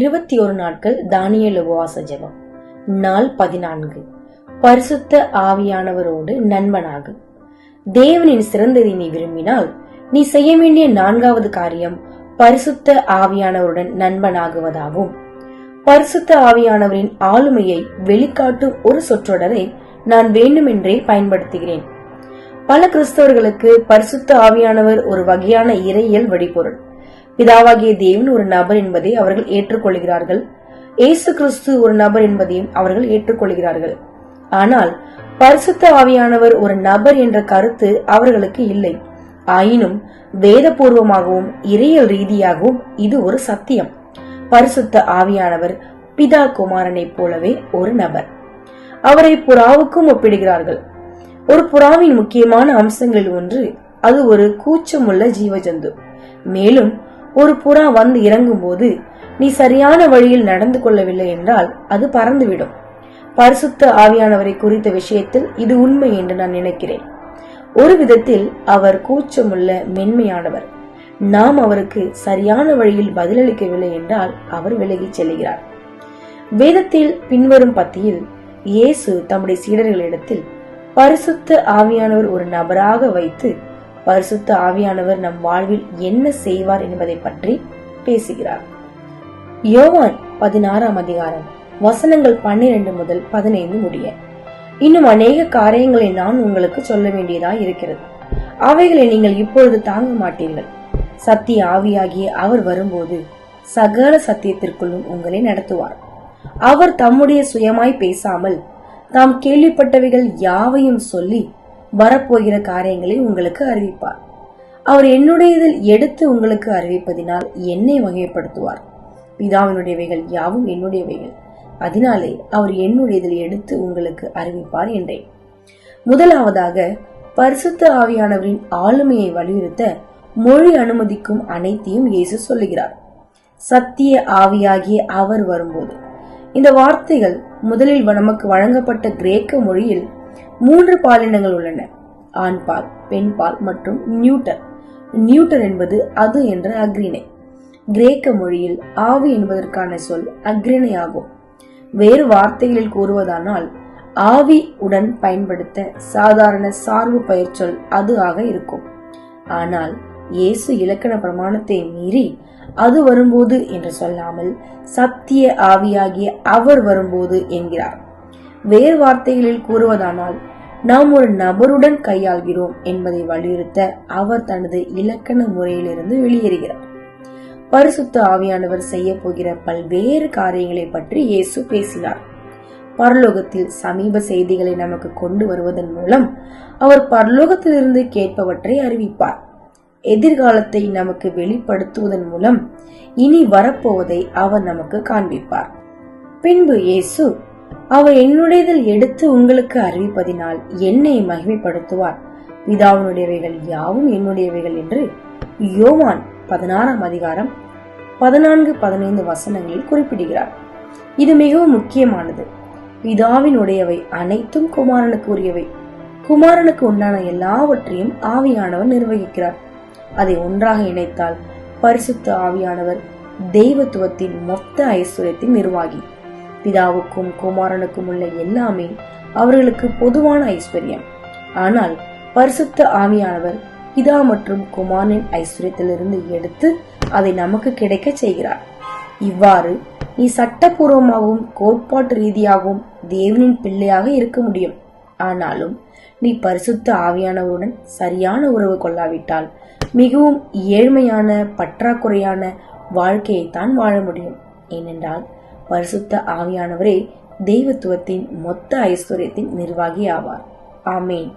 இருபத்தி ஒரு நாட்கள் தானியல் உபவாச ஜெபம். நாள் பதினான்கு. பரிசுத்த ஆவியானவரோடு நண்பனாகு. தேவனின் சிறந்ததை நீ விரும்பினால் நீ செய்ய வேண்டிய நான்காவது காரியம் பரிசுத்த ஆவியானவருடன் நண்பனாகுவதாகும். பரிசுத்த ஆவியானவரின் ஆளுமையை வெளிக்காட்டும் ஒரு சொற்றொடரை நான் வேண்டுமென்றே பயன்படுத்துகிறேன். பல கிறிஸ்தவர்களுக்கு பரிசுத்த ஆவியானவர் ஒரு வகையான இறையியல் வழிபொருள். பிதாவாகிய தேவன் ஒரு நபர் என்பதை அவர்கள் ஏற்றுக்கொள்கிறார்கள். இயேசு கிறிஸ்து ஒரு நபர் என்பதையும் அவர்கள் ஏற்றுக்கொள்கிறார்கள். ஆனால் பரிசுத்த ஆவியானவர் ஒரு நபர் என்ற கருத்து அவர்களுக்கு இல்லை. ஆயினும் வேதபூர்வமாகவும் இறையல் ரீதியாகவும் இது ஒரு சத்தியம். பரிசுத்த ஆவியானவர் பிதா குமாரனைப் போலவே ஒரு நபர். அவரை புறாவுக்கும் ஒப்பிடுகிறார்கள். ஒரு புறாவின் முக்கியமான அம்சங்களில் ஒன்று அது ஒரு கூச்சமுள்ள ஜீவஜந்து மேலும் ஒரு புறா வந்து இறங்கும் போது நீ சரியான வழியில் நடந்து கொள்ளவில்லை என்றால் அது பறந்துவிடும். பரிசுத்த ஆவியானவரை குறித்த விஷயத்தில் இது உண்மை என்று நான் நினைக்கிறேன். ஒரு விதத்தில் அவர் கூச்சமுள்ள மென்மையானவர். நாம் அவருக்கு சரியான வழியில் பதிலளிக்கவில்லை என்றால் அவர் விலகிச் செல்கிறார். வேதத்தில் பின்வரும் பத்தியில் இயேசு தம்முடைய சீடர்களிடத்தில் பரிசுத்த ஆவியானவர் ஒரு நபராக வைத்து பரிசுத்த ஆவியானவர் நம் வாழ்வில் என்ன செய்வார் என்பதை பற்றி பேசுகிறார். யோவான் பதினாறாம் அதிகாரம் வசனங்கள் பன்னிரண்டு முதல் பதினைந்து முடிய. இன்னும் அநேக காரியங்களை நான் உங்களுக்கு சொல்ல வேண்டியதாய் இருக்கிறது. அவைகளை நீங்கள் இப்பொழுது தாங்க மாட்டீர்கள். சத்திய ஆவியாகிய அவர் வரும்போது சகல சத்தியத்திற்குள்ளும் உங்களை நடத்துவார். அவர் தம்முடைய சுயமாய் பேசாமல் தாம் கேள்விப்பட்டவைகள் யாவையும் சொல்லி வரப்போகிற காரியங்களை உங்களுக்கு அறிவிப்பார். அவர் என்னுடையதில் எடுத்து உங்களுக்கு அறிவிப்பதினால் என்னை வகைப்படுத்துவார். பிதாவினுடையவைகள் யாவும் என்னுடையவைகள். அதனாலே அவர் என்னுடையதில் எடுத்து உங்களுக்கு அறிவிப்பார் என்றேன். முதலாவதாக பரிசுத்த ஆவியானவரின் ஆளுமையை வலியுறுத்த மொழி அனுமதிக்கும் அனைத்தையும் இயேசு சொல்லுகிறார். சத்திய ஆவியாகிய அவர் வரும்போது. இந்த வார்த்தைகள் முதலில் நமக்கு வழங்கப்பட்ட கிரேக்க மொழியில் மூன்று பாலினங்கள் உள்ளன. ஆண் பால் பெண் பால் மற்றும் நியூட்டர். நியூட்டர் என்பது அது என்ற அக்ரிணை கிரேக்க மொழியில் ஆவி என்பதற்கான சொல் அக்ரிணை ஆகும் வேறு வார்த்தைகளில் கூறுவதானால் ஆவி உடன் பயன்படுத்த சாதாரண சார்பு பெயர் சொல் அது ஆக இருக்கும். ஆனால் இயேசு இலக்கண பிரமாணத்தை மீறி அது வரும்போது என்று சொல்லாமல் சத்திய ஆவியாகிய அவர் வரும்போது என்கிறார். வேறு வார்த்தைகளில் கூறுவதானால் நாம் ஒரு நபருடன் கையாள்கிறோம் என்பதை வலியுறுத்த அவர் தனது இலக்கண முறையிலிருந்து வெளியேறுகிறார். பரிசுத்த ஆவியானவர் செய்ய போகிற பல்வேறு காரியங்களை பற்றி இயேசு பேசினார். பரலோகத்தில் சமீப செய்திகளை நமக்கு கொண்டு வருவதன் மூலம் அவர் பரலோகத்திலிருந்து கேட்பவற்றை அறிவிப்பார். எதிர்காலத்தை நமக்கு வெளிப்படுத்துவதன் மூலம் இனி வரப்போவதை அவர் நமக்கு காண்பிப்பார். பின்பு இயேசு அவர் என்னுடையதில் எடுத்து உங்களுக்கு அறிவிப்பதினால் என்னை மகிமைப்படுத்துவார். பிதாவினுடையவைகள் யாவும் என்னுடையவைகள் என்று யோவான் பதினாறாம் அதிகாரம் பதினான்கு பதினைந்து வசனங்களில் குறிப்பிடுகிறார். இது மிகவும் முக்கியமானது. பிதாவினுடையவை அனைத்தும் குமாரனுக்கு உரியவை. குமாரனுக்கு உண்டான எல்லாவற்றையும் ஆவியானவர் நிர்வகிக்கிறார். அதை ஒன்றாக இணைத்தால் பரிசுத்த ஆவியானவர் தெய்வத்துவத்தின் மொத்த ஐஸ்வர்யத்தின் நிர்வாகி. பிதாவுக்கும் குமாரனுக்கும் உள்ள எல்லாமே அவர்களுக்கு பொதுவான ஐஸ்வர்யம். ஆனால் பரிசுத்த ஆவியானவர் பிதா மற்றும் குமாரின் ஐஸ்வர்யத்திலிருந்து எடுத்து அதை நமக்கு கிடைக்க செய்கிறார். இவ்வாறு நீ சட்டபூர்வமாகவும் கோட்பாட்டு ரீதியாகவும் தேவனின் பிள்ளையாக இருக்க முடியும். ஆனாலும் நீ பரிசுத்த ஆவியானவருடன் சரியான உறவு கொள்ளாவிட்டால் மிகவும் ஏழ்மையான பற்றாக்குறையான வாழ்க்கையைத்தான் வாழ முடியும். ஏனென்றால் பரிசுத்த ஆவியானவரே தெய்வத்துவத்தின் மொத்த ஐஸ்வர்யத்தின் நிர்வாகி ஆவார் ஆமேன்.